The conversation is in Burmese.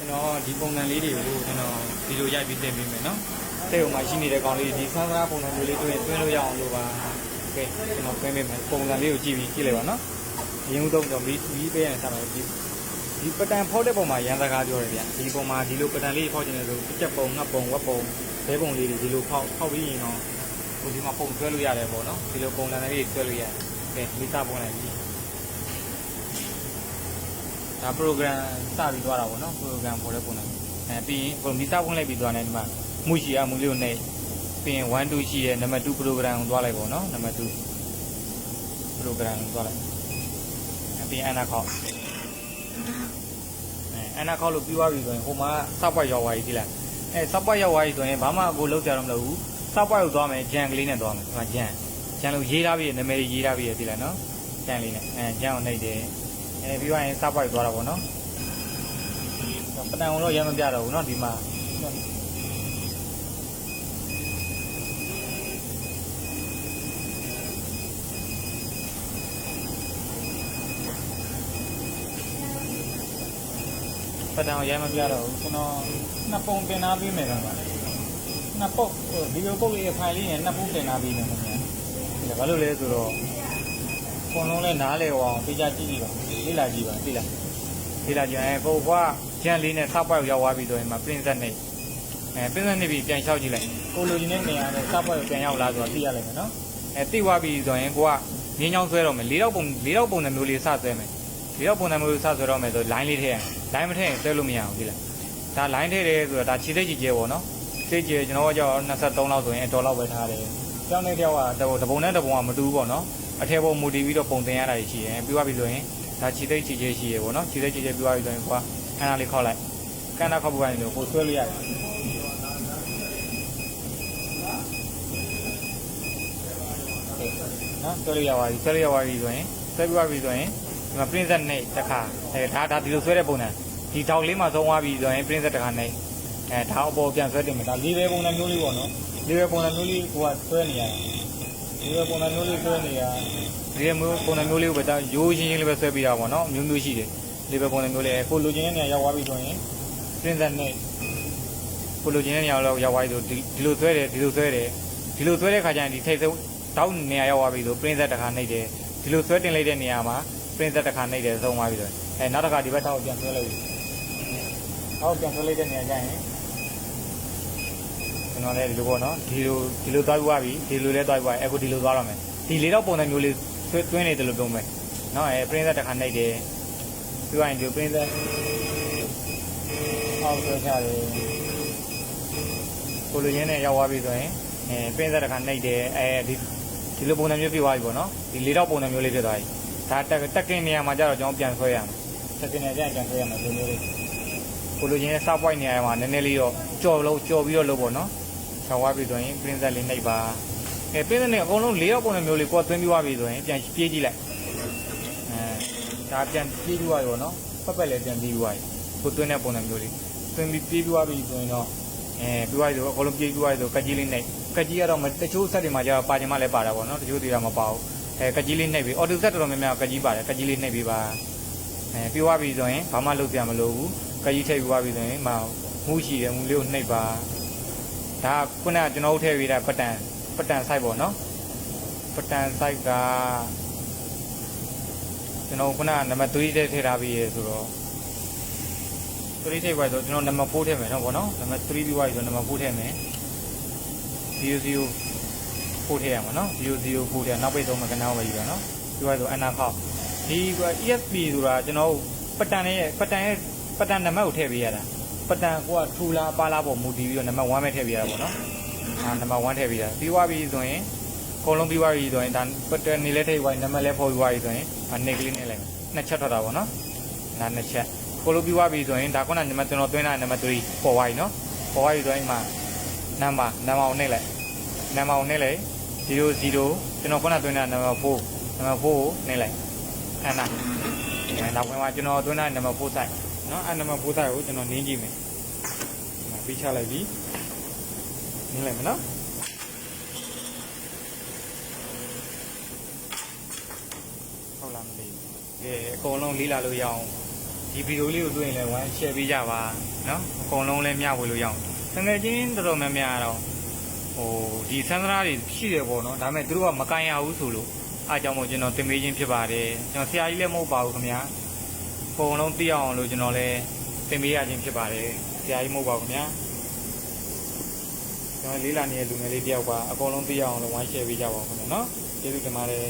ကျွန်တော်ဒီပုံစံလေးတွေကိုကျွန်တော်ဗီဒီယိုရိုက်ပြီးတင်ပေးမယ်နော်စိတ်ုံမှာရှိနေတဲ့ကောင်လေးဒီဆန်းစားပုံစံမျိုးလေးတွေ့ရင်တွင်းလို့ရအောင်လို့ပါကဲကျွန်တော်ပြင်ပေးမယ်ပုံစံလေးကိုကြည့်ပြီးကြည့်လိုက်ပါနော်ရင်းဦးတော့ကျွန်တော်မီးမီးပေးရတဲ့ဆက်မှာဒီဒီပတန်ဖောက်တဲ့ပုံမှာရန်စကားပြောတယ်ဗျဒီပုံမှာဒီလိုပတန်လေးဖောက်ချင်တယ်ဆိုတစ်ချက်ပုံငှက်ပုံဝက်ပုံဘဲပုံလေးတွေဒီလိုဖောက်ဖောက်ပြီးရင်တော့ဟိုဒီမှာပုံဆွဲလို့ရတယ်ပေါ့နော်ဒီလိုပုံစံလေးဆွဲလို့ရတယ်ကဲမိသားပုံလိုက်ပြီ ဒါ program စပြီးသွားတာပေါ့နော် program ပေါ်တဲ့ပုံစံအဲပြီးရင်ကိုမီစာဝင်လိုက်ပြီးသွားတယ်ဒီမှာမှုရှိအမှုလေးကိုနှိပ်ပြီးရင်1 2ရှိရဲ့နံပါတ်2 program ကိုသွားလိုက်ပေါ့နော်နံပါတ်2 program ကိုသွားလိုက်အဲပြီးရင်အနာခေါက်အဲအနာခေါက်လို့ပြီးသွားပြီဆိုရင်ဟိုမှာစပွက်ရောက်သွားပြီဒီလားအဲစပွက်ရောက်သွားပြီဆိုရင်ဘာမှကိုလုံးကြတော့မလို့ဘူးစပွက်ကိုသွားမယ်ဂျန်ကလေးနဲ့သွားမယ်ဒီမှာဂျန်ဂျန်လို့ရေးထားပြီးနာမည်ရေးထားပြီးရဒီလားနော်ဂျန်လေးနဲ့အဲဂျန်ကိုနှိပ်တယ် အဲပြီးရင်စပွိုက်သွားတာပေါ့နော်ပဏံတော့ရမ်းမပြတော့ဘူးနော်ဒီမှာပဏံရဲမပြတော့ဘူးကျွန်တော်နှစ်ပုံတင်ထားပြီးမယ်ခင်ဗျာနှစ်ပုတ်ဒီလိုပုတ်လေးရဲ့ file လေးနဲ့နှစ်ပုတ်တင်ထားပြီးမယ်ခင်ဗျာဒါဘာလို့လဲဆိုတော့ အကုန်လုံးလဲနားလေအောင်သိကြကြည့်ကြည့်ပါလေ့လာကြည့်ပါသိလားလေ့လာကြည့်အဲကိုကွာဂျန်လေးနဲ့ဆောက်ပွက်ရောက်သွားပြီဆိုရင်မှ princess နဲ့အဲ princess နဲ့ပြီးပြန်လျှောက်ကြည့်လိုက်ကိုလိုချင်တဲ့နေရာနဲ့ဆောက်ပွက်ပြန်ရောက်လာဆိုတော့သိရလိမ့်မယ်နော်အဲသိသွားပြီဆိုရင်ကိုကငင်းချောင်းဆွဲတော့မယ်၄တော့ပုံ၄တော့ပုံစံမျိုးလေးစဆွဲမယ်၄တော့ပုံစံမျိုးစဆွဲတော့မယ်ဆို line လေးထည့်ရမယ် line မထည့်ရင်ဆွဲလို့မရဘူးသိလားဒါ line ထည့်တယ်ဆိုတော့ဒါခြေသိပ်ကြီးကျဲပေါ့နော်ခြေကျဲကျွန်တော်ကကြောက်23လောက်ဆိုရင်အတော်လောက်ပဲထားတယ်ကျောင်းလေးတယောက်ကတပုံနဲ့တပုံကမတူဘူးပေါ့နော် အထက်ပေါ်မူတည်ပြီးတော့ပုံတင်ရတာရှိတယ်ပြီးသွားပြီဆိုရင်ဒါခြေသိပ်ခြေချေရှိရပေါ့နော်ခြေသိပ်ခြေချေပြီးသွားပြီဆိုရင်ကွာခဏလေးခောက်လိုက်ကန်းနာခောက်ပူကနေလို့ကိုဆွဲလို့ရတယ်နော်ဆွဲလို့ရပါပြီဆွဲလို့ရပါပြီဆိုရင်ဆွဲပြီးသွားပြီဆိုရင်ဒီမှာ princess နဲ့တစ်ခါအဲဒါဒါဒီလိုဆွဲတဲ့ပုံစံဒီထောက်လေးမှာသုံးသွားပြီဆိုရင် princess တစ်ခါနဲ့အဲဒါအပေါ်ပြန်ဆွဲတင်မယ်ဒါလေးပဲပုံစံမျိုးလေးပေါ့နော်လေးပဲပုံစံမျိုးလေးကိုကဆွဲနေရတယ် ဒီလိုပုံစံမျိုးလေးဆွဲနေရဒီလိုမျိုးပုံစံမျိုးလေးကိုပဲဒါရိုးရှင်းရှင်းလေးပဲဆွဲပြတာပေါ့နော်မျိုးမျိုးရှိတယ်ဒီပဲပုံစံမျိုးလေးကိုလိုချင်တဲ့နေရာရောက်သွားပြီဆိုရင် princess နဲ့ကိုလိုချင်တဲ့နေရာလောက်ရောက်သွားပြီဆိုဒီဒီလိုဆွဲတယ်ဒီလိုဆွဲတယ်ဒီလိုဆွဲတဲ့ခါကျရင်ဒီထိတ်ဆုံးတောက်နေရာရောက်သွားပြီဆို princess တစ်ခါနှိပ်တယ်ဒီလိုဆွဲတင်လိုက်တဲ့နေရာမှာ princess တစ်ခါနှိပ်တယ်ဆုံးသွားပြီဆိုရင်အဲနောက်တစ်ခါဒီဘက်ထောက်ပြန်ဆွဲလိုက်ပြီထောက်ပြန်ဆွဲလိုက်တဲ့နေရာကျရင် ကျွန်တော်လည်းဒီလိုပေါ့နော်ဒီလိုဒီလိုသွားပြီးသွားပြီဒီလိုလည်းသွားပြီးသွားပြီအခုဒီလိုသွားတော့မယ်ဒီလေးတော့ပုံစံမျိုးလေးသွင်းသွင်းနေတယ်လို့ပြောမယ်နော်အဲ princess တစ်ခါနှိပ်တယ်ပြီးသွားရင်ဒီ princess အောက်ဆွဲချတယ်ကိုလိုရင်းနဲ့ရောက်သွားပြီဆိုရင်အဲ princess တစ်ခါနှိပ်တယ်အဲဒီဒီလိုပုံစံမျိုးပြသွားပြီပေါ့နော်ဒီလေးတော့ပုံစံမျိုးလေးဖြစ်သွားပြီဒါတက်တက်ကင်နေရာမှာကျတော့ကျွန်တော်ပြန်ဆွဲရမယ်တက်ကင်နေရာကျရင်ပြန်ဆွဲရမယ်ဒီမျိုးလေးကိုလိုရင်းရဲ့ sub point နေရာမှာနည်းနည်းလေးတော့ကြော်လို့ကြော်ပြီးတော့လုပ်ပေါ့နော် ဆောင်းသွားပြီဆိုရင် princess လေးနှိပ်ပါအဲ princess နဲ့အကုန်လုံးလေးတော့ပုံစံမျိုးလေးကိုယ်သွင်းပြီးသွားပြီဆိုရင်ပြန်ပြေးကြည့်လိုက်အဲဒါပြန်ပြေးပြီးသွားပြီပေါ့နော်ဖက်ဖက်လည်းပြန်ပြေးပြီးသွားပြီကိုသွင်းတဲ့ပုံစံမျိုးလေးသွင်းပြီးပြေးပြီးသွားပြီဆိုရင်တော့အဲပြီးသွားပြီဆိုတော့အကုန်လုံးပြေးပြီးသွားပြီဆိုကက်ကြီးလေးနှိပ်ကက်ကြီးကတော့တချို့ဆက်တွေမှာကျတော့ပါချင်မှလည်းပါတာပေါ့နော်တချို့တွေကမပါဘူးအဲကက်ကြီးလေးနှိပ်ပြီးအော်တိုဆက်တော်တော်များများကက်ကြီးပါတယ်ကက်ကြီးလေးနှိပ်ပြီးပါအဲပြီးသွားပြီဆိုရင်ဘာမှလုပ်ပြမလို့ဘူးကက်ကြီးထိပ်ပြီးသွားပြီဆိုရင်မမှုရှိတယ်မှုလေးကိုနှိပ်ပါ ဒါခုနကကျွန်တော်တို့ထည့်ပေးတာပတန်ပတန် site ပေါ့နော်ပတန် site ကကျွန်တော်ခုနကနံပါတ်3ထည့်ထည့်ထားပြီးရဆိုတော့3ထည့်ပါဆိုကျွန်တော်နံပါတ်4ထည့်မယ်နော်ဗောနော်နံပါတ်3ပြီးသွားပြီဆိုနံပါတ်4ထည့်မယ် 00 4ထည့်ရမှာနော် 00 4ထည့်နောက်ပိတ်ဆုံးမှာကနားပဲယူတာနော်ပြီးသွားဆိုအနာခောက်ဒီက ESP ဆိုတာကျွန်တော်ပတန်ရဲ့ပတန်ရဲ့ပတန်နံပါတ်ကိုထည့်ပေးရတာ ပတန်ကိုကထူလားပါလားပေါ့မူတည်ပြီးတော့နံပါတ်1ပဲထည့်ပေးရတာပေါ့နော်အာနံပါတ်1ထည့်ပေးတာပြီးသွားပြီဆိုရင်အကုန်လုံးပြီးသွားပြီဆိုရင်ဒါပတန်နေလဲထည့်ပြီးနံပါတ်လဲဖော်ပြီးသွားပြီဆိုရင်အနေကလေးနဲ့လိုက်နှစ်ချက်ထွက်တာပေါ့နော်ဒါနှစ်ချက်ကိုလိုပြီးသွားပြီဆိုရင်ဒါခုနနံပါတ်ကျွန်တော်သွင်းတာနံပါတ်3ပေါ်သွားပြီနော်ပေါ်သွားပြီဆိုရင်မှာနံပါတ်နံပါတ်ကိုနှိပ်လိုက်နံပါတ်ကိုနှိပ်လိုက်00ကျွန်တော်ခုနသွင်းတာနံပါတ်4နံပါတ်4ကိုနှိပ်လိုက်အဲ့ဒါအဲနောက်ပိုင်းမှာကျွန်တော်သွင်းတာနံပါတ်4စိုက် နော်အဲ့နံပါတ်4စိုက်ကိုကျွန်တော်နင်းကြည့်မယ်ပြီးချလိုက်ပြီနင်းလိုက်မယ်နော်ဟုတ်လားမသိဘူး။ကဲအကုန်လုံးလေးလာလို့ရအောင်ဒီဗီဒီယိုလေးကိုတွေ့ရင်လည်းဝိုင်း share ပေးကြပါနော်အကုန်လုံးလည်းမျှဝေလို့ရအောင်တကယ်ချင်းတော်တော်များများတော့ဟိုဒီဆန္ဒနာတွေရှိတယ်ပေါ့နော်ဒါပေမဲ့သူတို့ကမကန်ရဘူးဆိုလို့အားကြောင့်မို့ကျွန်တော်တင်ပေးခြင်းဖြစ်ပါတယ်ကျွန်တော်ဆရာကြီးလည်းမဟုတ်ပါဘူးခင်ဗျာ အကုန်လုံးသိအောင်လို့ကျွန်တော်လည်းတင်ပေးရခြင်းဖြစ်ပါတယ်ဆရာကြီးမဟုတ်ပါဘူးခင်ဗျာကျွန်တော်လေးလာနေတဲ့လူငယ်လေးတယောက်ပါအကုန်လုံးသိအောင်လို့ဝိုင်း share ပေးကြပါဦးခင်ဗျာနော်ကျေးဇူးတင်ပါတယ်